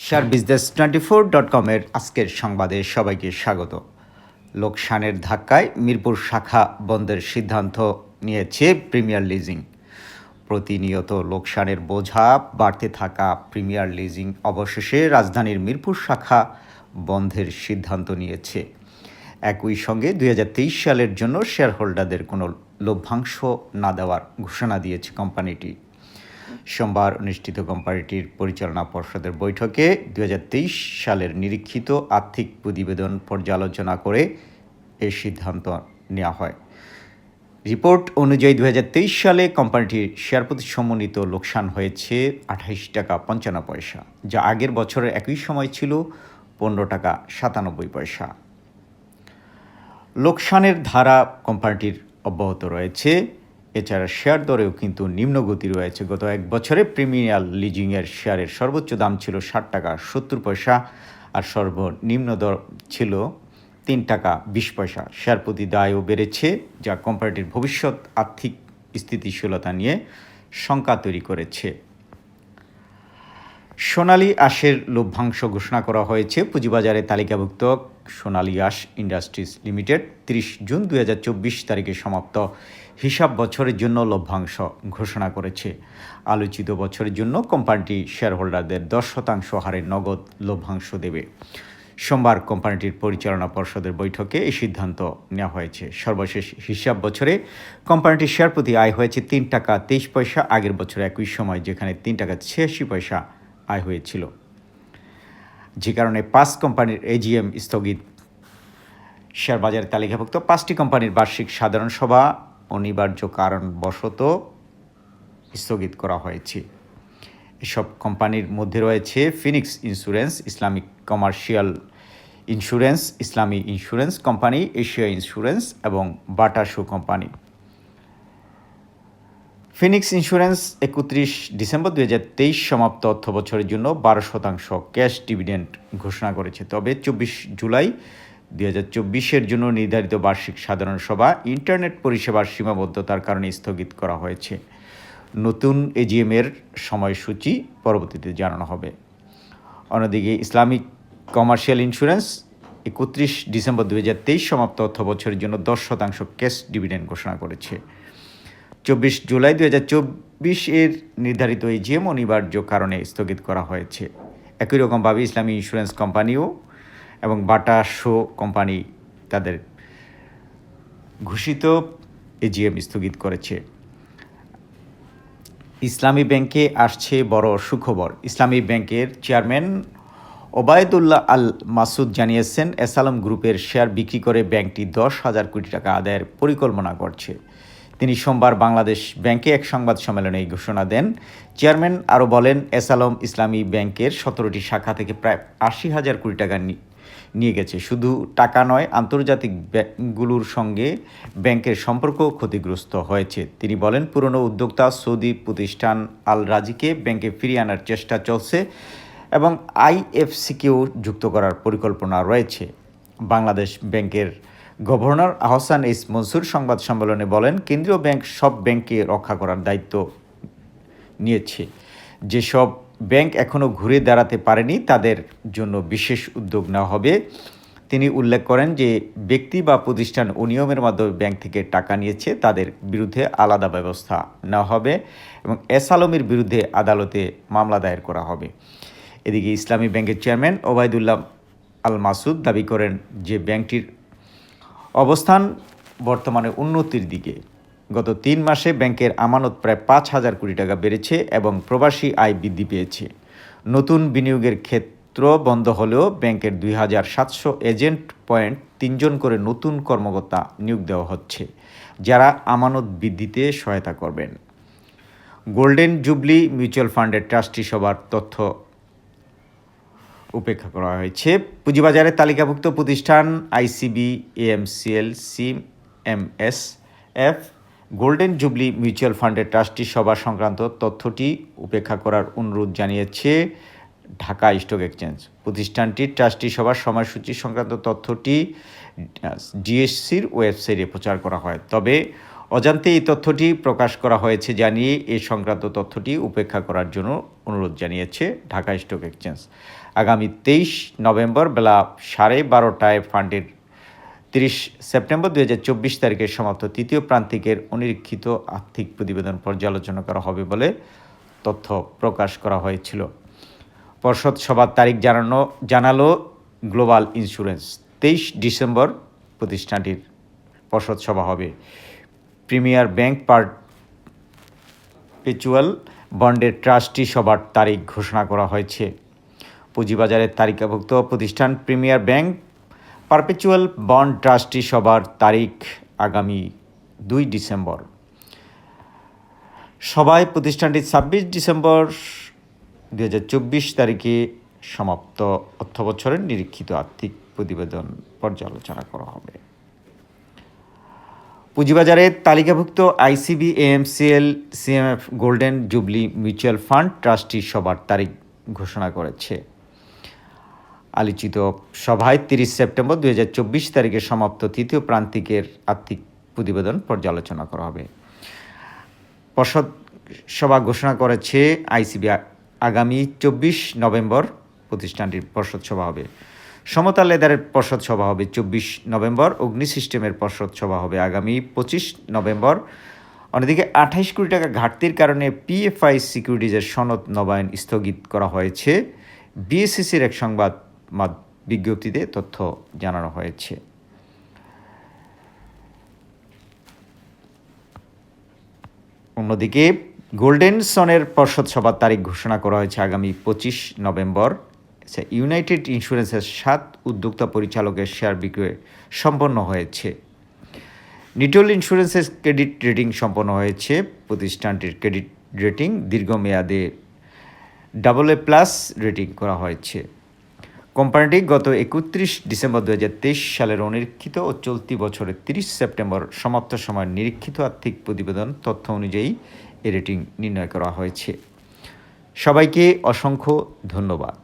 Share business twenty four dot কমের আজকের সংবাদে সবাইকে স্বাগত। লোকসানের ধাক্কায় মিরপুর শাখা বন্ধের সিদ্ধান্ত নিয়েছে প্রিমিয়ার লিজিং। প্রতিনিয়ত লোকসানের বোঝা, বাড়তে থাকা প্রিমিয়ার লিজিং অবশেষে রাজধানীর মিরপুর শাখা বন্ধের সিদ্ধান্ত নিয়েছে। একই সঙ্গে দুই হাজার তেইশ সালের জন্য শেয়ার হোল্ডারদের কোনো লভ্যাংশ না দেওয়ার ঘোষণা দিয়েছে কোম্পানিটি। সোমবার অনুষ্ঠিত কোম্পানিটির পরিচালনা পর্ষদের বৈঠকে দুই হাজার তেইশ সালের নিরীক্ষিত আর্থিক প্রতিবেদন পর্যালোচনা করে এই সিদ্ধান্ত নেওয়া হয়। রিপোর্ট অনুযায়ী দুহাজার তেইশ সালে কোম্পানিটির শেয়ার প্রতি সমন্বিত লোকসান হয়েছে আঠাইশ টাকা পঞ্চান্ন পয়সা, যা আগের বছরের একই সময় ছিল পনেরো টাকা সাতানব্বই পয়সা। লোকসানের ধারা কোম্পানিটির অব্যাহত রয়েছে। এছাড়া শেয়ার দরেও কিন্তু নিম্নগতি রয়েছে। গত এক বছরে প্রিমিয়ার লিজিংয়ের শেয়ারের সর্বোচ্চ দাম ছিল ষাট টাকা সত্তর পয়সা আর সর্বনিম্ন দর ছিল তিন টাকা বিশ পয়সা। শেয়ার প্রতি দায়ও বেড়েছে, যা কোম্পানিটির ভবিষ্যৎ আর্থিক স্থিতিশীলতা নিয়ে শঙ্কা তৈরি করেছে। সোনালী আঁশের লভ্যাংশ ঘোষণা করা হয়েছে। পুঁজিবাজারে তালিকাভুক্ত সোনালী আঁশ ইন্ডাস্ট্রিজ লিমিটেড তিরিশ জুন দু হাজার চব্বিশ তারিখে সমাপ্ত হিসাব বছরের জন্য লভ্যাংশ ঘোষণা করেছে। আলোচিত বছরের জন্য কোম্পানিটি শেয়ারহোল্ডারদের দশ শতাংশ হারে নগদ লভ্যাংশ দেবে। সোমবার কোম্পানিটির পরিচালনা পর্ষদের বৈঠকে এই সিদ্ধান্ত নেওয়া হয়েছে। সর্বশেষ হিসাব বছরে কোম্পানিটির শেয়ার প্রতি আয় হয়েছে তিন টাকা তেইশ পয়সা, আগের বছর একই সময় যেখানে তিন টাকা ছিয়াশি পয়সা আয় হয়েছিল। যে কারণে পাঁচ কোম্পানির এজিএম স্থগিত। শেয়ার বাজারে তালিকাভুক্ত পাঁচটি কোম্পানির বার্ষিক সাধারণ সভা অনিবার্য কারণবশত স্থগিত করা হয়েছে। এসব কোম্পানির মধ্যে রয়েছে Phoenix insurance Islamic commercial insurance Islami insurance company Asia insurance এবং Bata shoe company. Phoenix insurance একত্রিশ ডিসেম্বর দুই হাজার তেইশ সমাপ্ত অর্থ বছরের জন্য বারো শতাংশ ক্যাশ ডিভিডেন্ড ঘোষণা করেছে। তবে চব্বিশ জুলাই দুই হাজার চব্বিশের জন্য নির্ধারিত বার্ষিক সাধারণ সভা ইন্টারনেট পরিষেবার সীমাবদ্ধতার কারণে স্থগিত করা হয়েছে। নতুন এজিএমের সময়সূচি পরবর্তীতে জানানো হবে। অন্যদিকে ইসলামিক কমার্শিয়াল ইন্স্যুরেন্স একত্রিশ ডিসেম্বর দু হাজার তেইশ সমাপ্ত অর্থ বছরের জন্য দশ শতাংশ ক্যাশ ডিভিডেন্ড ঘোষণা করেছে। চব্বিশ জুলাই দু হাজার চব্বিশ এর নির্ধারিত এই জিএম অনিবার্য কারণে স্থগিত করা হয়েছে। একই রকমভাবে ইসলামী ইন্স্যুরেন্স কোম্পানিও এবং বাটা শো কোম্পানি তাদের ঘোষিত এজিএম স্থগিত করেছে। ইসলামী ব্যাংকে আসছে বড় সুখবর। ইসলামী ব্যাংকের চেয়ারম্যান ওবায়দুল্লাহ আল মাসুদ জানিয়েছেন, এসালাম গ্রুপের শেয়ার বিক্রি করে ব্যাংকটি দশ হাজার কোটি টাকা আদায়ের পরিকল্পনা করছে। তিনি সোমবার বাংলাদেশ ব্যাংকে এক সংবাদ সম্মেলনে এই ঘোষণা দেন। চেয়ারম্যান আরও বলেন এসালম ইসলামী ব্যাংকের সতেরোটি শাখা থেকে প্রায় আশি হাজার কোটি টাকা নিয়ে গেছে। শুধু টাকা নয়, আন্তর্জাতিক ব্যাংকগুলোর সঙ্গে ব্যাংকের সম্পর্ক ক্ষতিগ্রস্ত হয়েছে। তিনি বলেন, পুরনো উদ্যোক্তা সৌদি প্রতিষ্ঠান আল রাজিকে ব্যাংকে ফিরিয়ে আনার চেষ্টা চলছে এবং আইএফসিকেও যুক্ত করার পরিকল্পনা রয়েছে। বাংলাদেশ ব্যাংকের গভর্নর আহসান ইস মনসুর সংবাদ সম্মেলনে বলেন, কেন্দ্রীয় ব্যাংক সব ব্যাংককে রক্ষা করার দায়িত্ব নিয়েছে। যেসব ব্যাংক এখনও ঘুরে দাঁড়াতে পারেনি, তাদের জন্য বিশেষ উদ্যোগ নেওয়া হবে। তিনি উল্লেখ করেন যে, ব্যক্তি বা প্রতিষ্ঠান অনিয়মের মাধ্যমে ব্যাংক থেকে টাকা নিয়েছে, তাদের বিরুদ্ধে আলাদা ব্যবস্থা নেওয়া হবে এবং এস আলমের বিরুদ্ধে আদালতে মামলা দায়ের করা হবে। এদিকে ইসলামী ব্যাংকের চেয়ারম্যান ওবায়দুল্লাহ আল মাসুদ দাবি করেন যে, ব্যাংকটির অবস্থান বর্তমানে উন্নতির দিকে। গত তিন মাসে ব্যাংকের আমানত প্রায় পাঁচ হাজার কোটি টাকা বেড়েছে এবং প্রবাসী আয় বৃদ্ধি পেয়েছে। নতুন বিনিয়োগের ক্ষেত্র বন্ধ হলেও ব্যাংকের দুই হাজার সাতশো এজেন্ট পয়েন্ট তিনজন করে নতুন কর্মকর্তা নিয়োগ দেওয়া হচ্ছে, যারা আমানত বৃদ্ধিতে সহায়তা করবেন। গোল্ডেন জুবলি মিউচুয়াল ফান্ডের ট্রাস্টি সভার তথ্য উপেক্ষা করা হয়েছে। পুঁজিবাজারে তালিকাভুক্ত প্রতিষ্ঠান আইসিবি, এএমসিএল সিম M S F golden jubilee mutual ফান্ডের ট্রাস্টি সভা সংক্রান্ত তথ্যটি উপেক্ষা করার অনুরোধ জানিয়েছে ঢাকা স্টক এক্সচেঞ্জ। প্রতিষ্ঠানটির ট্রাস্টি সভার সময়সূচি সংক্রান্ত তথ্যটি ডিএসসির ওয়েবসাইটে প্রচার করা হয়। তবে অজান্তে এই তথ্যটি প্রকাশ করা হয়েছে জানিয়ে এ সংক্রান্ত তথ্যটি উপেক্ষা করার জন্য অনুরোধ জানিয়েছে ঢাকা স্টক এক্সচেঞ্জ। আগামী তেইশ নভেম্বর বেলা সাড়ে বারোটায় ফান্ডের তিরিশ সেপ্টেম্বর দু হাজার চব্বিশ তারিখে সমাপ্ত তৃতীয় প্রান্তিকের অনিরীক্ষিত আর্থিক প্রতিবেদন পর্যালোচনা করা হবে বলে তথ্য প্রকাশ করা হয়েছিল। পর্ষদ সভার তারিখ জানানো, জানালো গ্লোবাল ইন্স্যুরেন্স। তেইশ ডিসেম্বর প্রতিষ্ঠানটির পর্ষদ সভা হবে। প্রিমিয়ার ব্যাংক পারপেচুয়াল বন্ডের ট্রাস্টি সভার তারিখ ঘোষণা করা হয়েছে। পুঁজিবাজারের তালিকাভুক্ত প্রতিষ্ঠান premier bank perpetual bond trustee সভার তারিখ আগামী দুই ডিসেম্বর। সভায় প্রতিষ্ঠানটি ছাব্বিশ ডিসেম্বর দু হাজার চব্বিশ তারিখে সমাপ্ত অর্থ বছরের নিরীক্ষিত আর্থিক প্রতিবেদন পর্যালোচনা করা হবে। পুঁজিবাজারে তালিকাভুক্ত ICB AMCL CMF golden jubilee mutual fund trustee সবার তারিখ ঘোষণা করেছে। আলোচিত সভায় তিরিশ সেপ্টেম্বর দু হাজার চব্বিশ তারিখে সমাপ্ত তৃতীয় প্রান্তিকের আর্থিক প্রতিবেদন পর্যালোচনা করা হবে। পর্ষদ সভা ঘোষণা করেছে আইসিবি আগামী চব্বিশ নভেম্বর প্রতিষ্ঠানটির পর্ষদ সভা হবে। সমতা লেদারের পর্ষদ সভা হবে চব্বিশ নভেম্বর, অগ্নি সিস্টেমের পর্ষদ সভা হবে আগামী পঁচিশ নভেম্বর। অন্যদিকে আঠাইশ কোটি টাকা ঘাটতির কারণে পিএফআই সিকিউরিটিজের সনদ নবায়ন স্থগিত করা হয়েছে। বিএসসিসির এক সংবাদ বিজ্ঞপ্তিতে তথ্য জানানো হয়েছে। অন্যদিকে, গোল্ডেন সনের পর্ষদ সভার তারিখ ঘোষণা করা হয়েছে আগামী পঁচিশ নভেম্বর। ইউনাইটেড ইন্স্যুরেন্সের সাত উদ্যোক্তা পরিচালকের শেয়ার বিক্রয় সম্পন্ন হয়েছে। নিটল ইন্স্যুরেন্সের ক্রেডিট রেটিং সম্পন্ন হয়েছে। প্রতিষ্ঠানটির ক্রেডিট রেটিং দীর্ঘমেয়াদে ডাবল এ প্লাস রেটিং করা হয়েছে। কোম্পানিটি গত একত্রিশ ডিসেম্বর দু হাজার তেইশ সালের অনিরীক্ষিত ও চলতি বছরের তিরিশ সেপ্টেম্বর সমাপ্ত সময়ের নিরীক্ষিত আর্থিক প্রতিবেদন তথ্য অনুযায়ী এ রেটিং নির্ণয় করা হয়েছে। সবাইকে অসংখ্য ধন্যবাদ।